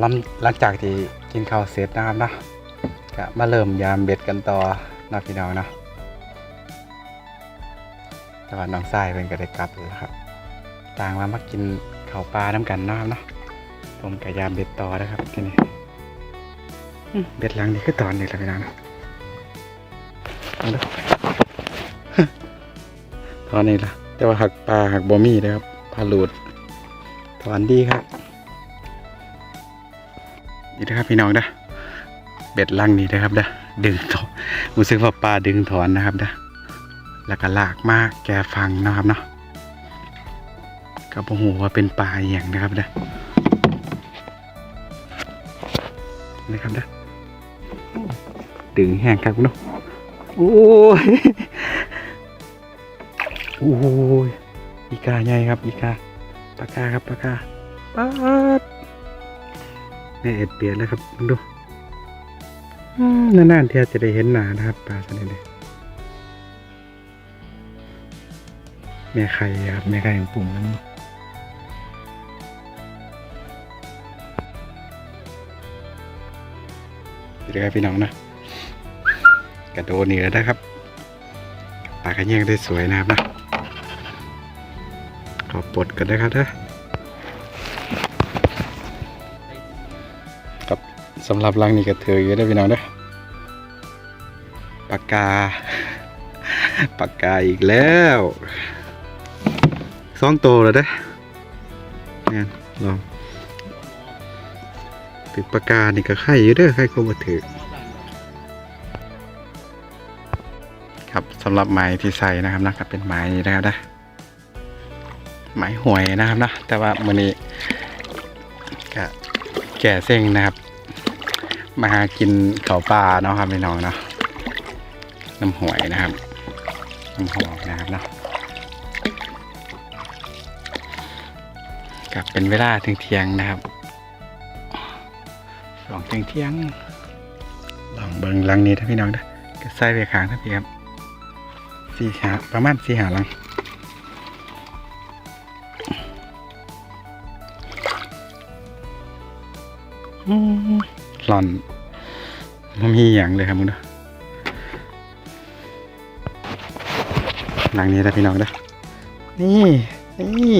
หลังหลังจากที่กินข้าวเสร็จนะครับเนาะก็มาเริ่มยามเบ็ดกันต่อนาะพี่น้องเนาะแต่ว่าน้องทรายเป็นก็ได้กลับแล้วครับ ต่างมามากินข้าวปลาน้ำกันนาะครับเนาะผมกับยามเบ็ดต่อนะครับทีนี้เบ็ดหลังนี่คือตอนนี้แหละพี่น้องนะเอาเด้อตอนนี้ละแต่ว่าหักปลาหักบอมี่นะครับปลาหลุดถอนดีครับ นี่นะครับพี่น้องนะเบ็ดลังนี่นะครับนะดึงถอนรู้สึกว่าปลาดึงถอนนะครับนะแล้วก็ลากมากแกฟังนะครับเนาะก็บ่ฮู้ว่าเป็นปลาอหย่างนะครับนะนะครับนะดึงแห้งครับเนาะโอ้ยโอ้ยอีกาใหญ่ครับอีกาปากกาครับปากกาปาด ม่เอ็ดเปลี่ยนแล้วครับดูอืมนานๆที่จะได้เห็นหนานะครับปลาชนิดนี้แม่ไข่ครับแม่ไข่ของปุ่มนั้นเดี๋ยวครับพี่น้องนะกระโดดนี่แล้วนะครับปลากระเยียงได้สวยนะครับนะขอปลดกันนะครับเด้อ สำหรับรังนี้ก็ถืออยู่ได้พี่น้องเด้อปากกา ปากกาอีกแล้วสองโตวแล้วเด้อนี่นลองถือปากกานี่ก็ไข่อยู่เด้อไข่คงมาถือครับสำหรับไม้ที่ใส่นะครับนะครับเป็นไม้นี้นะครับนะไม้หวยนะครับนะแต่ว่ามือนี้ก็แก่เส้งนะครับ มาหากินเขาปลาเนาะครับพี่น้องเนาะน้ำหวยนะครับน้ำหวยนะครับเนาะกับเป็นเวลาถึงเที่ยงนะครับสองเที่ยงเที่ยงลองเบิงหลังนี้ถ้าพี่น้องเด้อก็ใส่ไปขางถ้าพี่ครับสี่หาประมาณสี่หาหลังอืม หล่อนมันมีอย่างเลยครับมึงเด้อหลังนี้นะพี่น้องเด้อนี่นี่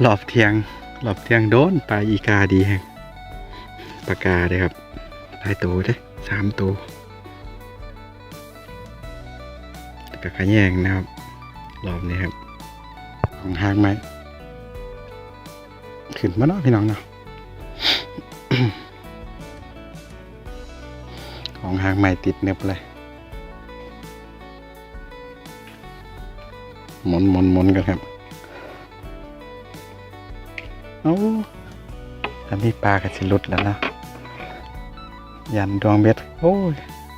หลอบเทียงหลอบเทียงโดนปลาอีกาดีแฮงปลากาเลยครับหลายตัวเด้อสามตัวกับขะแยงนะครับรอบนี้ครับของหางไหมขึ้นมาเนาะพี่น้องเนาะ หางใหม่ติดเน็บเลยหมุนหมุนหมุนกันครับเอาถ้ามีปลากระสิหลุดแล้วนะยันดวงเบ็ดโอ้ย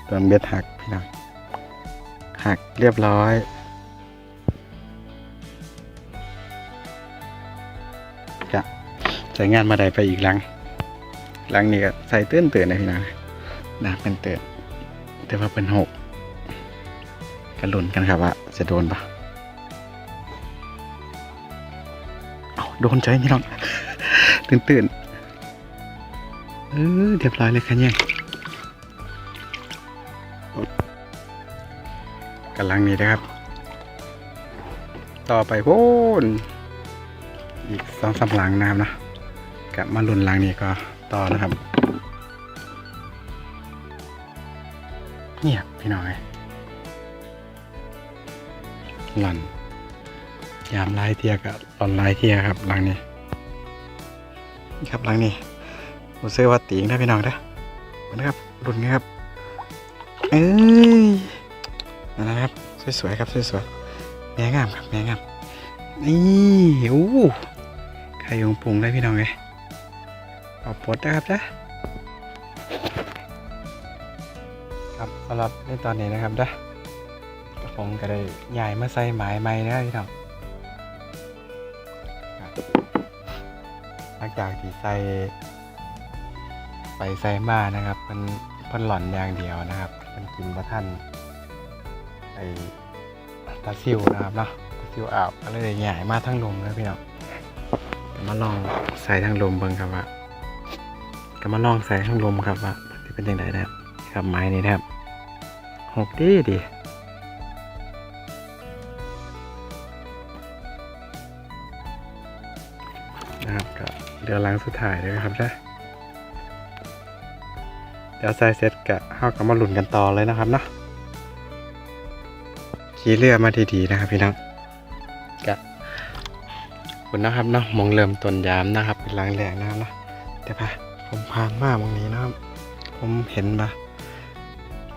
ดวงเบ็ดหักพี่น้องหักเรียบร้อยจะใช้งานมาได้ไปอีกหลังหลังนี้ก็ใส่เตื้อนเตือนนะพี่น้องนะเป็นเตือน แต่ว่าเป็นหกกันลุ้นกันครับว่าจะโดนปะเอาโดนใจพี่น้องตื่นตื่นเออเรียบร้อยเลยคันยังกันลังนี้นะครับ ต่อไปโว้นอีกสองสามหลังนะครับนะกลับมาลุ้นหลังนี้ก็ต่อนะครับ เงียบพี่น้อย หล่อน ยามลายเทียกับหล่อนลายเทียครับหลังนี้ ครับหลังนี้ผมซื้อว่าตีงได้พี่น้องเด้มานะครับรุ่นนี้ครับ เอ้ยนะครับ สวยๆครับสวยๆแม่งามครับแม่งามนี่โอ้ไข่ยงปรุงได้พี่น้องเลยเอาปดนะครับจ้ะำหรับในตอนนี้นะครับจ้ะผมก็ได้ย้ายมาใส่หมายใหม่นะพี่น้องหลังจากที่ใส่ไปใส่มานะครับมันเพิ่นหล่อนอย่างเดียวนะครับ มันกินบะท่านไอปลาซิวนะครับเนาะปลาซิวอาบก็เลยย้ายมาทั้งลมนะพี่น้องมาลองใส่ทั้งลมเบิ่งครับว่าก็มาลองใส่ทั้งลมครับว่าที่เป็นยังไงนะครับครับไม้นี้นะครับ หกดีดีนะครับก็เดี๋ยวล้างสุดท้ายเลยครับจ้ะเดี๋ยวใส่เสร็จกะเฮาก็มาหลุนกันต่อเลยนะครับเนาะขี่เรือมาดีๆนะครับพี่น้องกะคุณนะครับเนาะมองเริ่มต้นยามนะครับ เป็นล้างแรงนะครับเนาะแต่ปะผมผ่านมากมองนี้นะครับ ผมเห็นปะ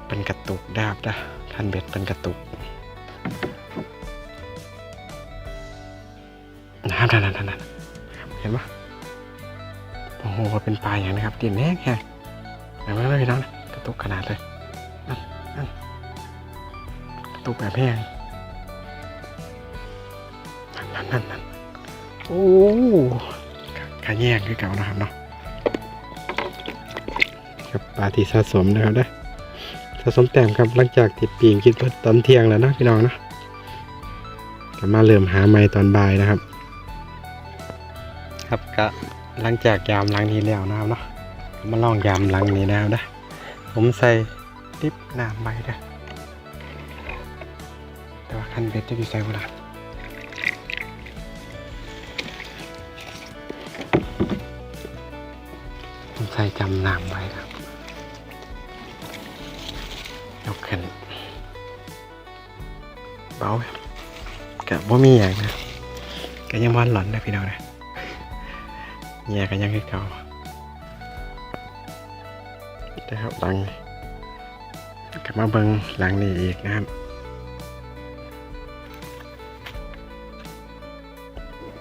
เป็นกระตุกดาบนะคันเบ็ดเป็นกระตุกนะครับนั่นนั่นนั่นเห็นปะโอ้โหเป็นปลาอย่างนะครับตีนแห้งแห้งไหนมาเลยพี่น้องกระตุกขนาดเลยนั่นนั่นกระตุกแบบแห้งนั่นนั่นนั่นนั่นโอ้ขาแยงคือเก่านะครับเนาะครับปลาที่สะสมนะครับได้อะสมแต้มครับหลังจากติดปีงกินเพิ่ตอนเที่ยงแล้วนะพี่น้องนะก็มาเริ่มหาไม้ตอนบ่ายนะครับ ครับก็หลังจากยามหล้างนี้แล้วนะครับเนาะมาลองยามหล้างนี้นะครับนะผมใส่ดิบน้ำใบเด้อแต่ว่าคันเบ็ดจะอยู่ใส่เวลาผมใส่จำน้ำไว้ครับ ยกขึ้นเบากับว่ามีอย่างนะก็ยังวันหลอนนะพี่น้องนะแย่กันยังคือเก่านะครับหลังกลับมาเบิงหลังนี้อีกนะครับ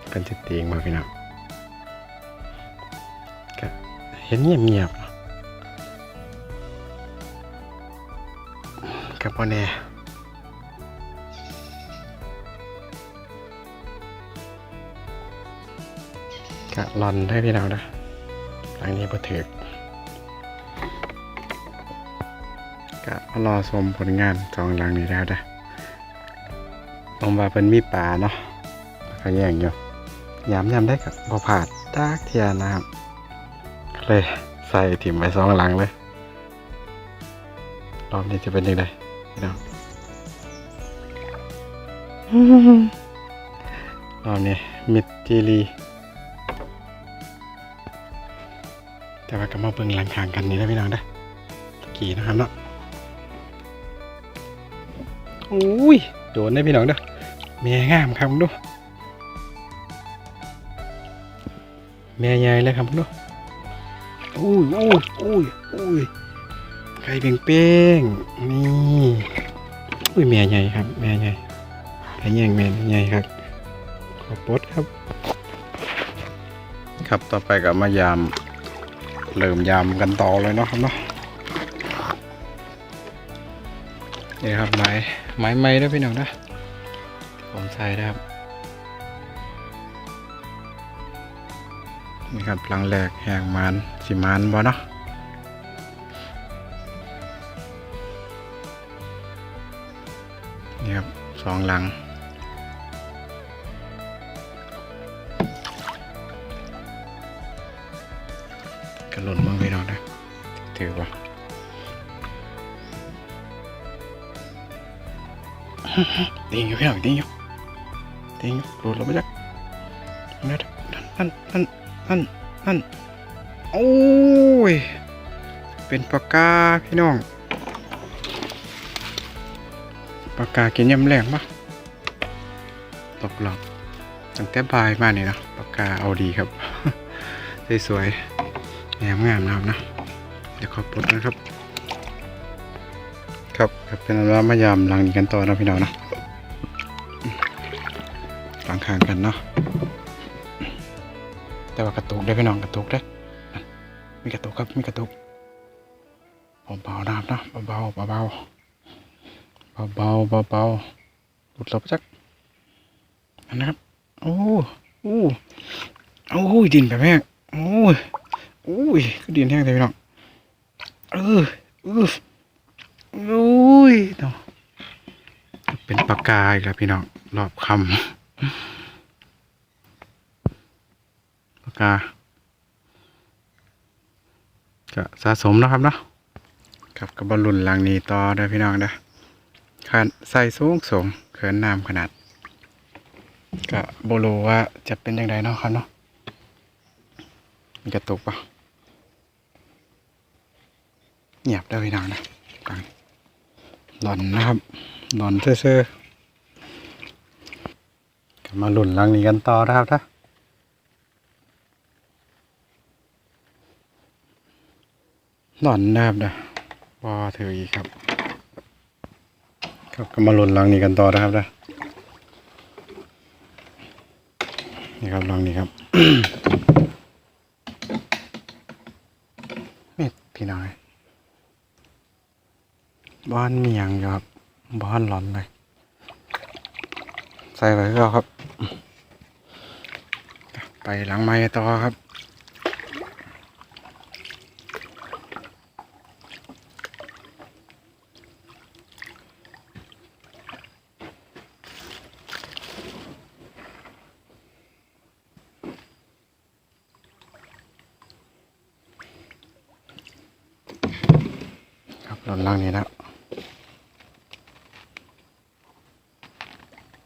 เป็นจิตตียงมาพี่น้องก็เห็นเงียบเงียบๆ กับพ่อแน่กะลอนให้พี่น้องนะหลังนี้บ่ถือกกะรอชมผลงานสองหลังนี้แล้วนะผมว่าเป็นมีป่าเนาะก็แย่งอยู่ยามยามได้กับบ่ผาดตากเทียนะครับเลยใส่ถิ่มไปสองหลังเลยรอบนี้จะเป็นยังไง น้องรอบนี้มิดจีรีแต่ว่าก็มาเบิ่งหลังคางกันนี่นะพี่น้องเด้อตะกี้นะครับเนาะโอ้ยโดนได้พี่น้องเด้อแม่งามครับดูแม่ใหญ่เลยครับดูอุ้ยอุ้ยอุ้ยอุ้ย ไข่เป่งเป้งๆนี่อุ้ยแม่ใหญ่ครับแม่ใหญ่ไข่แย่งแม่ใหญ่ครับขอบปดครับ ครับต่อไปก็มายามเริ่มยำกันต่อเลยเนาะครับเนาะนี่ครับไม้ไม้ไม้ด้วยพี่น้องนะผมใส่นะครับนี่ครับหลังแรกแหงมันสิมันบ่เนาะ สองหลัง กระหล่นบ้างพี่น้องนะถือว่าติงอยู่พี่น้องติงอยู่ติงอยู่หลุดลงไปจักนั่นนั่นนั่นนั่นนั่นโอ้ย เป็นปากกาพี่น้อง ปากกากินยำแรงปะตกหลอกตั้งแต่บ่ายมานี่นะปากกาเอาดีครับ สวยๆงามงามนะครับนะเดี๋ยวขอปลดนะครับ ครับครับเป็นอันว่ามายามหลังนี้กันต่อนะพี่น้องนะหลังข้างกันเนาะแต่ว่ากระตุกได้พี่น้องกระตุกได้มีกระตุกครับมีกระตุกผมเบาๆนะครับนะเบาเบา เบาๆเบาๆหลุดเราไปจักนะครับ โอ้โอ้โอ้ยดินแบบแม่งโอ้ยโอ้ยคือดินแห้งเลยพี่น้องเออเออโอ้ยเนาะเป็นปากกาอีกแล้วพี่น้องรอบคำปากกาจะสะสมนะครับเนาะครับกับบอลลูนหลังนี้ต่อเด้อพี่น้องเด้อ ขันใส่สูงสูงเขินน้ำขนาดก็โบรูว่าจะเป็นยังไงเนาะครับเนาะมีกระตกปะเงียบได้พี่น้องนะฟังหล่อนนะครับหล่อนเซ่อๆกลับมาหลุนลังนี้กันต่อนะครับท่าหล่อนนะครับเด้อพอถืออีกครับ ครับก็มาหลุนลังนี้กันต่อนะครับเด้อนี่ครับลองนี่ครับเม็ดพี่น้อยบ้านเมียงอยู่ครับบ้านร้อนเลยใส่ไปก็ครับ ไปหลังไม้ต่อครับ ครับหล่นล่างนี้แล้ว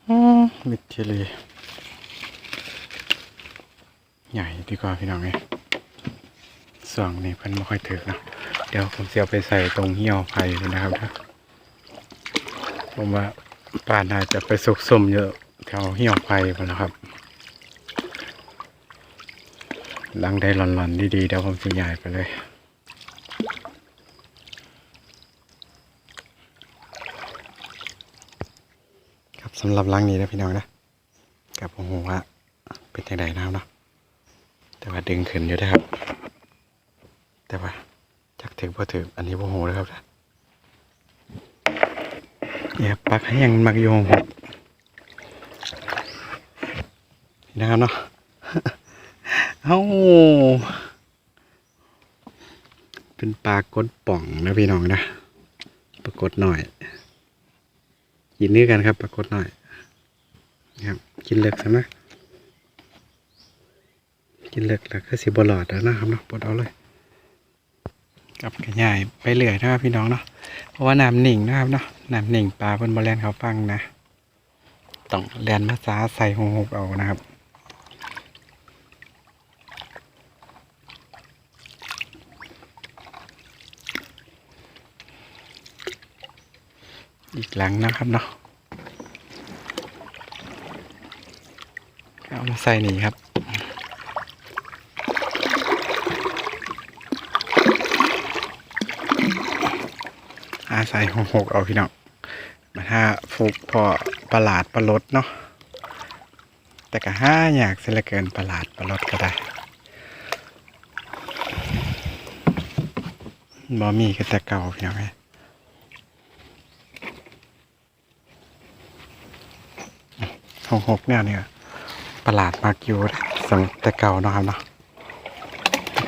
อืมมิดทีลีใหญ่ดี กว่าพี่น้องไงส่วงนี้เพิ่นไม่ค่อยถึกนะเดี๋ยวผมจะเอาไปใส่ตรงเหี่ยวไผ่นะครับนะผมว่าป่าน่าจะไปสุกสมเยอะแถวเหี่ยวไผ่พอแล้วครับหลังได้หลอนๆดีๆเดี๋ยวผมจะย้ายไปเลยครับสำหรับรังนี้นะพี่น้องนะกับผมว่าเป็นยังไงนะครับเนาะ แต่ว่าดึงขึ้นอยู่นะครับ แต่ว่าจักถึงพอถึงอันนี้โมโหนะครับนะเนี่ยปักให้ยังมักโยงหกนี่นะครับเนาะเอ้าเป็นปลากดป่องนะพี่น้องนะปรากฏหน่อยกินนี่กันครับปรากฏหน่อยนะครับกินเลือกใช่ไหม กินเลือกแล้วก็สิบหลอดแล้วนะครับเนาะปลดเอาเลยกับกันใหญ่ไปเรื่อยนะครับพี่น้องเนาะเพราะว่าน้ำหนิ่งนะครับเนาะน้ำหนิ่งปลาเพิ่นบอลแลนเขาฟังนะต้องแลนมาซาใส่หงหกเอานะครับอีกหลังนะครับเนาะเอามาใส่นี่ครับ ใส่หกหกเอาพี่น้องมาถ้าฟุกพอประหลาดประลดเนาะแต่ก็ห้าอยากเสียเหลือเกินประหลาดประลดก็ได้บอมีก็แต่เก่าพี่น้องไงหกหกเนี่ยเนี่ยประหลาดมากอยู่สมัยแต่เก่าเนาะครับเนาะ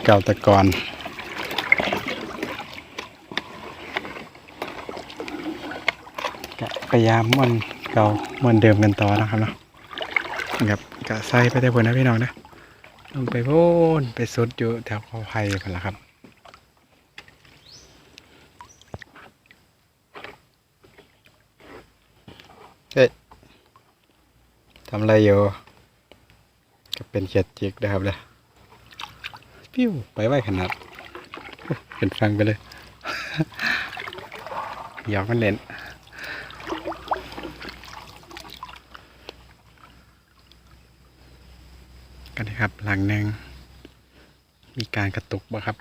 เก่าแต่ก่อน พยายามมันเก่ามือนเดิมกันต่อนะครับเนาะแบบกะใส่ไปได้บนนะพี่น้องนะลงไปโพ้นไปสุดอยู่แถวขอไผ่กันละครับเฮ้ยทำอะไรอยู่ก็เป็นเขียดจิกนะครับเลยปิ้วไปไวขนาดเป็นฟังไปเลยหยอกมันเล่น กันนะครับ หลังหนึ่งมีการกระตุกบ่ครับ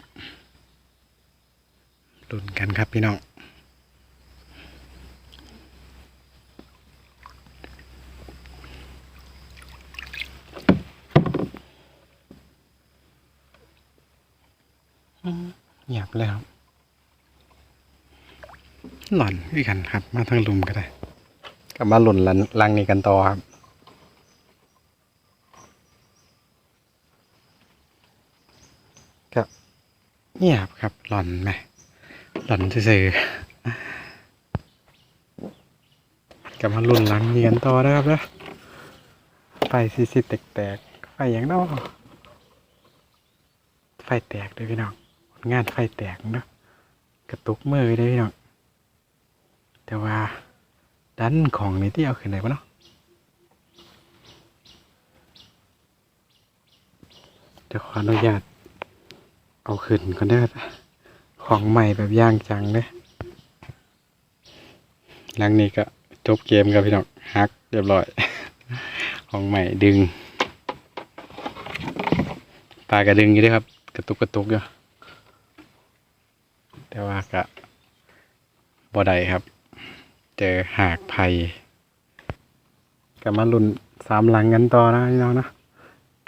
ดุนกันครับพี่น้องอืมเงียบแล้ว หล่อนพี่กันครับ มาทางลุมก็ได้กลับมาหล่นลันลังนี้กันต่อครับ ก็ เงียบครับหล่อนไหมหล่อนซื่อๆกลับมาหล่นหลังนี้กันต่อนะครับนะไฟซีซีแตกๆไฟอย่างนอไฟแตกเลยพี่น้องงานไฟแตกเนอะกระตุกมือเลยพี่น้องแต่ว่าดันของนี่ที่เอาขึ้นไหนวะเนาะเดี๋ยวขออนุญาต เอาขึ้นก่อนเด้อของใหม่แบบย่างจังเลยหลังนี้ก็จบเกมครับพี่น้องฮักเรียบร้อย ของใหม่ดึงปลากระดึงอยู่ด้วยครับ กระตุกกระตุกอยู่แต่ว่าก็บ่ได้ครับ เจอหากไผ่กลับมาลุ่นสามหลังกันต่อนะพี่น้องนะ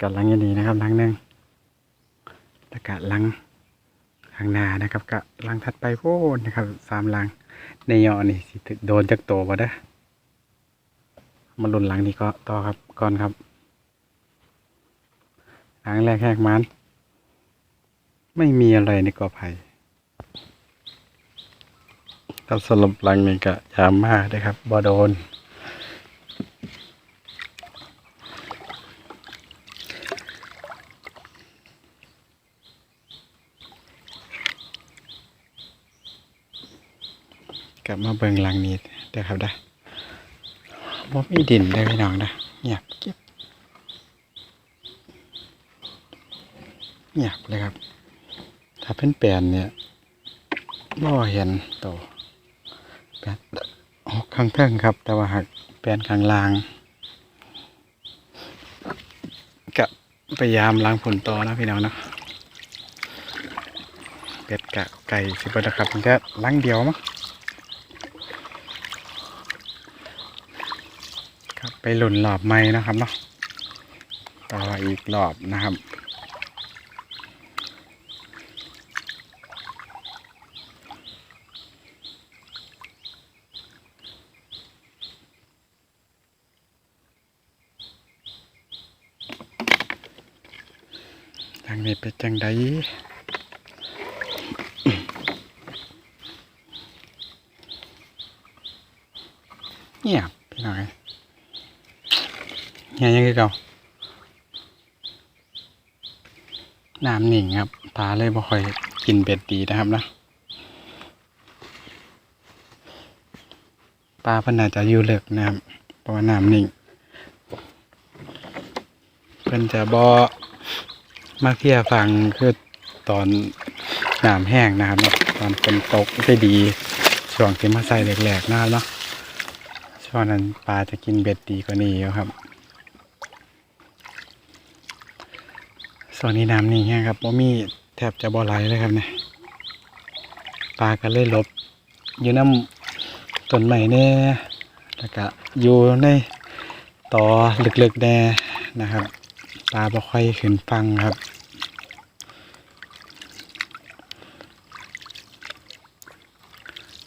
กัดหลังยันดีนะครับหลังหนึ่ง แล้วก็ลังข้างหน้านะครับก็ลังถัดไปโพ้นนะครับสามลังในยอนี่สิโดนจากโตบ่ได้มาลุ่นหลังนี้ก็ต่อครับก่อนครับหลังแรกแหกมัน ไม่มีอะไรในกอไผ่ครับสำหรับหลังนี้ก็ยามมากนะครับบอโดน กลับมาเบิ่งหลังนี้เด้อครับได้บ่มีดินได้อพี่น้องนะเงียบเก็บเงียบเลยครับ ถ้าเป็นแปลนเนี่ยบ่เห็นโตแปดหกข้างเทิงครับ แต่ว่าหักแปนข้างล่างกะพยายามล้างผลต่อนะพี่น้องนะเป็ดกะไก่สิบเอ็ดครับมันก็ล้างเดียวมั้งครับ ไปหล่นหลอบไม้นะครับเนาะต่ออีกรอบนะครับทางนี้เป็นจังไดเงียบพี่น้อย เงียยังคือเก่าน้ำหนิ่งครับปลาเลยบ่ค่อยกินเบ็ดดีนะครับนะปลาพันน่าจะอยู่เลิกนะครับเพราะว่าน้ำหนิ่งเพิ่นจะบ่มาเที่ยฟังคือตอนน้ำแห้งนะครับเนาะตอนฝนตกจะดีช่วงที่มาใส่แหลกๆนะครับเนาะช่วงนั้นปลาจะกินเบ็ดดีกว่านี้ครับ ส่วนนี้น้ำนี่แห้งครับบ่มีแทบจะบ่ไหลเลยครับเนี่ยปลาก็เลยหลบ อยู่น้ำต้นใหม่แน่แล้วก็อยู่ในต่อลึกๆแน่นะครับปลาบ่ค่อยขึ้นฟังครับ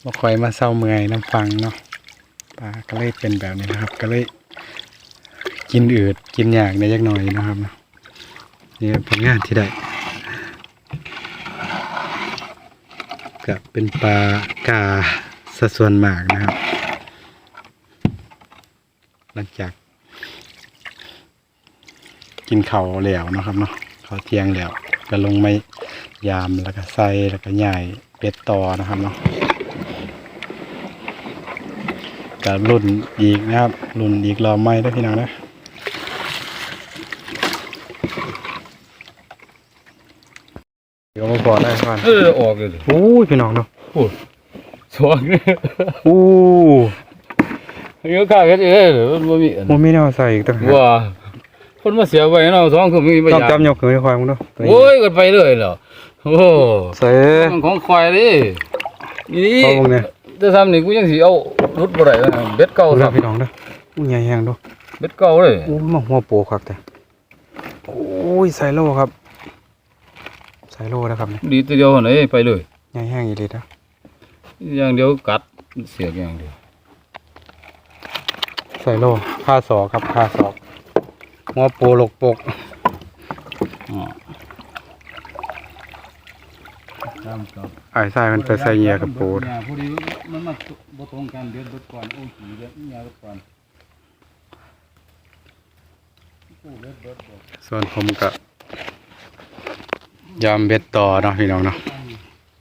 บ่ค่อยมาเศร้าเมื่อยน้ำฟังเนาะปลาก็เลยเป็นแบบนี้นะครับ ก็เลยกินอืดกินอยากในยักหน่อยนะครับเนาะ นี่ผลงานที่ได้ก็เป็นปลากาสะส่วนมากนะครับ หลังจาก กินเข่าแล้วนะครับเนาะเขาเทียงแล้ว ก็ลงไม่ยามแล้วก็ใส่แล้วก็ย่ายเป็ดต่อนะครับเนาะก็รุ่นอีกนะครับ รุ่นอีกรอไม่ได้พี่น้องนะ เดี๋ยวมาบอกได้ก่อนเออออกเลยโอ้ยพี่น้องเนาะสวงโอ้เยอะข้ากันเออมันบ่มีอันโมมีแนวใส่อีกต่างหากว่าคนมาเสียไว้เนาะสองคือมีบ่ต้องยากจำยกขึ้นไปควายมึงดูตัวนี้โอ้ยกันไปเลยเหรอโอ้เสือมันของควายดินี่เอามึงเนี่ยจะทำนี่กูยังสิเอารุดบ่ได้วะเบ็ดเก่าเอาคละรับพี่น้องเด้ออู้ใหญ่แห้งดูเบ็ดเก่าเลยอู้มาหัวโปคักแต่โอ้ยไซโลครับ ไซโลนะครับเนี่ยดีตัวเดียวไหนไปเลยใหญ่แห้งอีหลีนะอย่างเดียวกัดเสียกอย่างเดียวไซโลผ้าศอกครับผ้าศอกหัวโปลกปกอ๋อตามครับไอ้ทรายมันไปใส่เหยียกับปูเนี่ยพอดีมันมาบ่ตรงกันเดือนเบิดก่อนโอ้ยขี้เดือนยาเบิดก่อนปูเบิดเบิดบอกส่วนผมก็ ยามเบ็ดต่อเนาะพี่น้องเนาะ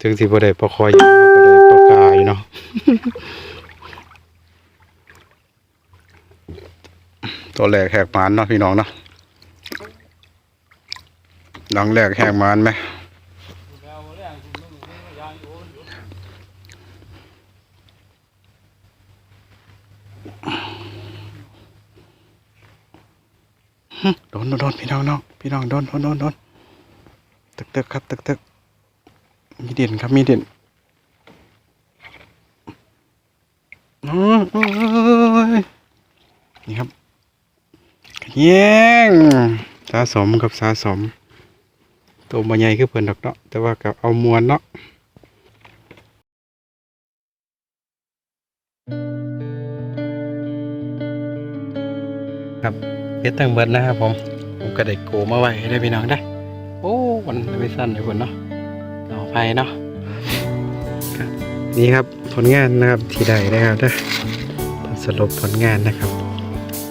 ถึงสิบ่ได้ปลาคอยอยู่ก็ได้ปลากายเนาะตัวแรกแหกหมานเนาะพี่น้องเนาะหลังแรกแหกหมานไหมโดนโดนพี่น้องเนาะพี่น้องโดนโดนโดน ตึกตึกครับตึกตึกมีเด่นครับมีเด่นนี่ครับแย่งสะสมกับสะสม ตัวมันใหญ่คือเพิ่นดอกเนาะแต่ว่าก็เอามวนเนาะครับเพชรตั้งเบิดนะครับผม ผมก็ได้โกมาไว้ให้ได้พี่น้องได้ โอ้วันไม่สั้นเลยคนเนาะเอาไปเนาะนี่ครับผลงานนะครับที่ได้นะครับเด้อสรุปผลงานนะครับ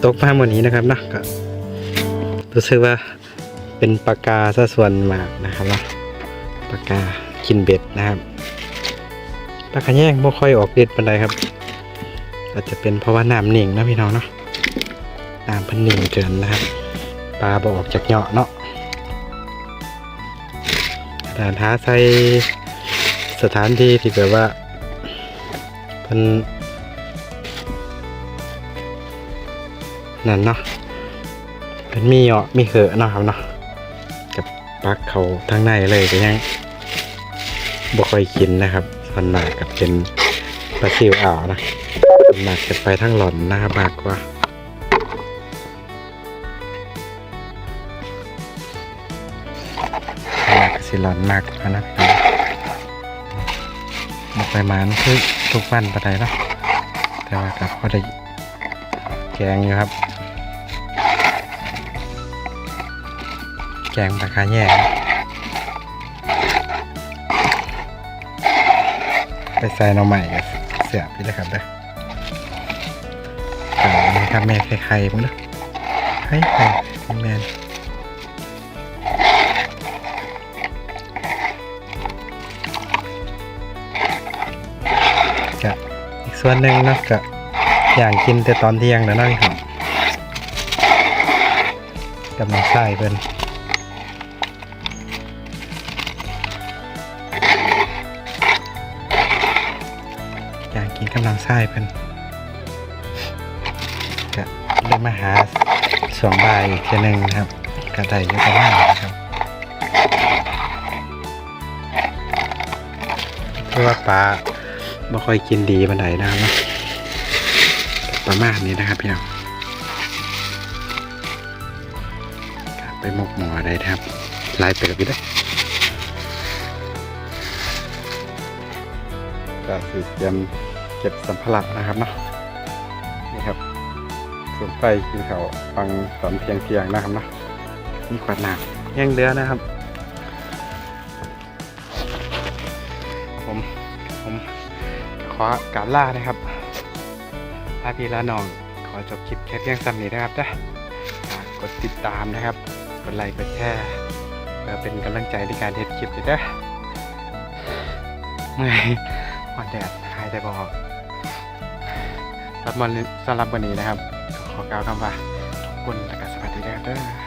ตกมาวันนี้นะครับเนาะก็รู้สึกว่าเป็นปากกาซะส่วนมากนะครับนะปากกากินเบ็ดนะครับปลากระแยงไม่ค่อยออกเด็ดปานใดครับ อาจจะเป็นเพราะว่าน้ำหนิ่งนะพี่น้องเนาะน้ำพันหนิ่งเกินนะครับปลาบออกจากเหยาะเนาะ ด่านท้าใส่สถานที่ที่แบบว่าเพิ่นนั่นเนาะเป็นมีเหาะมีเหอะเนาะครับเนาะกับปลักเขาทั้งในเลยก็ยังบ่ค่อยกินนะครับส่วนมากกับเป็นปลาซิวอ่าวนะส่วนมากจะไปทั้งหล่อนนะครับมากกว่า ส่วนมากก็สิหล่อนมากกนะพี่น้องบ่ค่อยหมานคือทุกวันปานใดเนาะแต่ว่ากับพอได้แกงอยู่ครับ แกงปลาคาแย่ไปใส่หน่อใหม่กับเสียบพี่นะครับเด้อนี่ครับแม่ไข่ๆมั้งเด้อไข่ไข่แมน ส่วนหนึ่งนะกะอย่างกินแต่ตอนเที่ยงแล้วนะพี่ครับกำลังใส่เพิ่นอยากกินกำลังไส้เพิ่นก็ได้มาหาสองใบายอีกเทีหนึ่งนะครับก็ได้เยอะประมาณนะครับเพราะว่าปลา ไม่ค่อยกินดีบันไดนะครับเนาะประมาณนี้นะครับพี่น้องไปหมกหมออะไรนะครับลายเติบอยู่ด้วยก็คือเตรียมเก็บสัมภาระนะครับเนาะนี่ครับส่วนไฟกินเขาวฟังตอนเที่ยงเที่ยงนะครับเนาะมีขวดน้ำยังเดือนะครับ อกราบล่านะครับลาพี่ลาน้อง ขอจบคลิปแค่เพียงซ้ำนี้นะครับจ้ะฝากดติดตามนะครับ กดไลค์กดแชร์เพื่อเป็นกำลังใจในการเทดคลิปด้วยนะเมื่อยอ่อนแดดหายใจบออกสำหรับวันนี้สำหรับวันนี้นะครับ ขอกล่าวคำว่าขอบคุณและก็สวัสดีนะครับเด้อ